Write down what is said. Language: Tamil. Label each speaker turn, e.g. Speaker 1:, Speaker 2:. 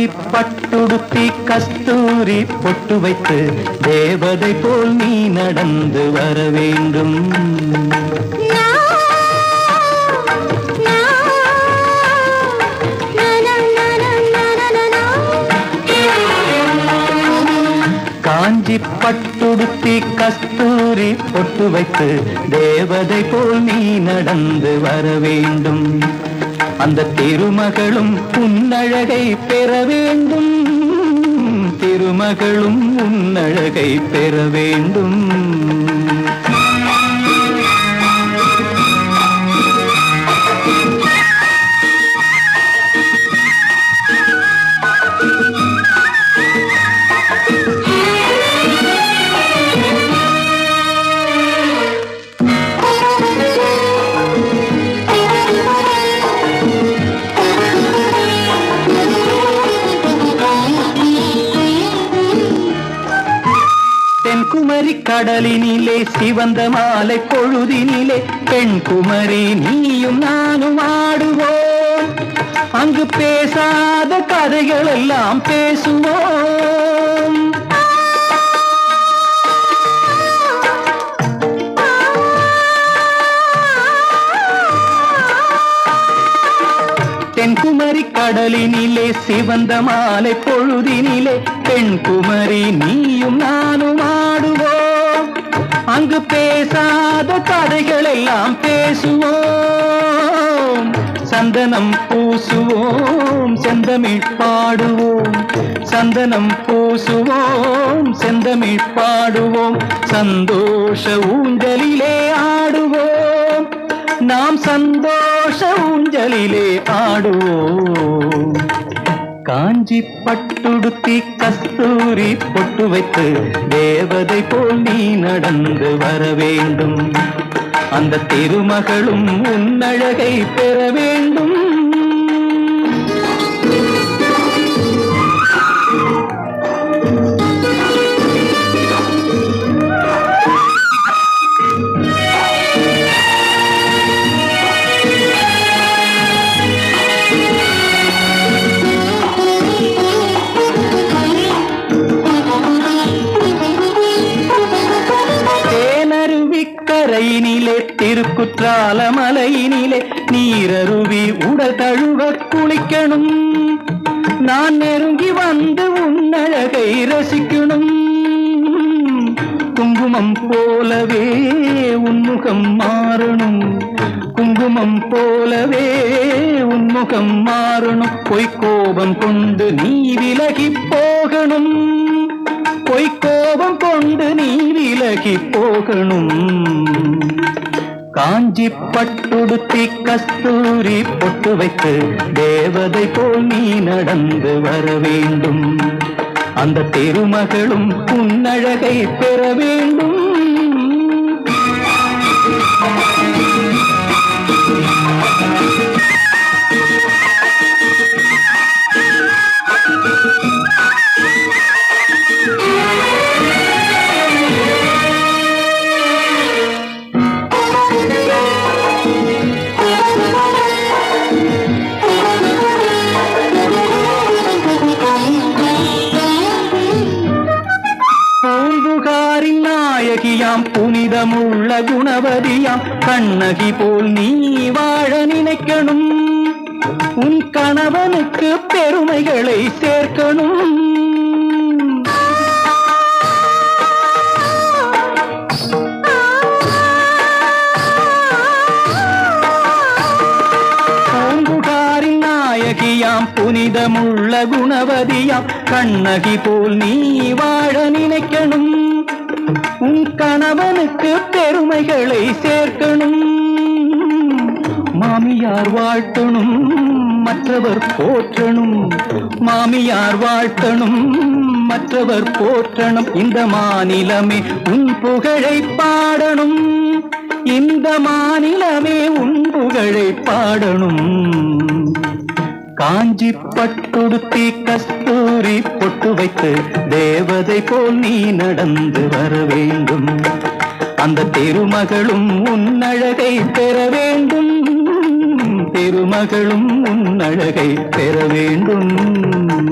Speaker 1: கஞ்சி பட்டுடுத்தி கஸ்தூரி பொட்டு வைத்து தேவதை போல் நீ நடந்து வர வேண்டும். காஞ்சி பட்டுடுத்தி கஸ்தூரி பொட்டு வைத்து தேவதை போல் நீ நடந்து வர வேண்டும். அந்த திருமகளும் உன்னழகை பெற வேண்டும். திருமகளும் உன்னழகை பெற வேண்டும். தென்குமரி கடலினிலே சிவந்த மாலை பொழுதினிலே பெண் குமரி நீயும் நானும் ஆடுவோம். அங்கு பேசாத கதைகள் எல்லாம் பேசுவோம். கடலினிலே சிவந்த மாலை பொழுதினிலே பெண் குமரி நீயும் நானும் ஆடுவோம். அங்கு பேசாத கதைகள் எல்லாம் பேசுவோம். சந்தனம் பூசுவோம் செந்தமிழ் பாடுவோம். சந்தனம் பூசுவோம் செந்தமிழ் பாடுவோம். சந்தோஷ ஊஞ்சலிலே ஆடுவோம். நாம் சந்தோஷ ஊஞ்சலிலே ஆடுவோம். காஞ்சி பட்டுடுத்தி கஸ்தூரி பொட்டு வைத்து தேவதை போல் நீ நடந்து வர வேண்டும். அந்த திருமகளும் உன்னழகை பெற வேண்டும். கரையினிலே திருக்குற்றால மலையினிலே நீரருவி உடல் தழுவ குளிக்கணும். நான் நெருங்கி வந்து உன்னழகை ரசிக்கணும். குங்குமம் போலவே உன்முகம் மாறணும். குங்குமம் போலவே உன்முகம் மாறணும். பொய்க்கோபம் கொண்டு நீ விலகி போகணும். பொய்க்கோபம் கொண்டு நீ விலகி போகணும். காஞ்சி பட்டுடுத்தி கஸ்தூரி பொட்டு வைத்து தேவதை போல் நீ நடந்து வர வேண்டும். அந்த திருமகளும் உன்னழகை பெற வேண்டும். நாயகியாம் புனிதமுள்ள குணவதியாம் கண்ணகி போல் நீ வாழ நினைக்கணும். உன் கணவனுக்கு பெருமைகளை சேர்க்கணும். நாயகியாம் புனிதமுள்ள குணவதியாம் கண்ணகி போல் நீ வாழ நினைக்கணும். உன் கணவனுக்கு பெருமைகளை சேர்க்கணும். மாமியார் வாழ்த்தணும் மற்றவர் போற்றணும். மாமியார் வாழ்த்தணும் மற்றவர் போற்றணும். இந்த மாநிலமே உன் புகழை பாடணும். இந்த மாநிலமே உன் புகழை பாடணும். காஞ்சி பட்டுடுத்தி கஸ்தூரி பொட்டு வைத்து தேவதை போல் நீ நடந்து வர வேண்டும். அந்த திருமகளும் உன்னழகை பெற வேண்டும். திருமகளும் உன்னழகை பெற வேண்டும்.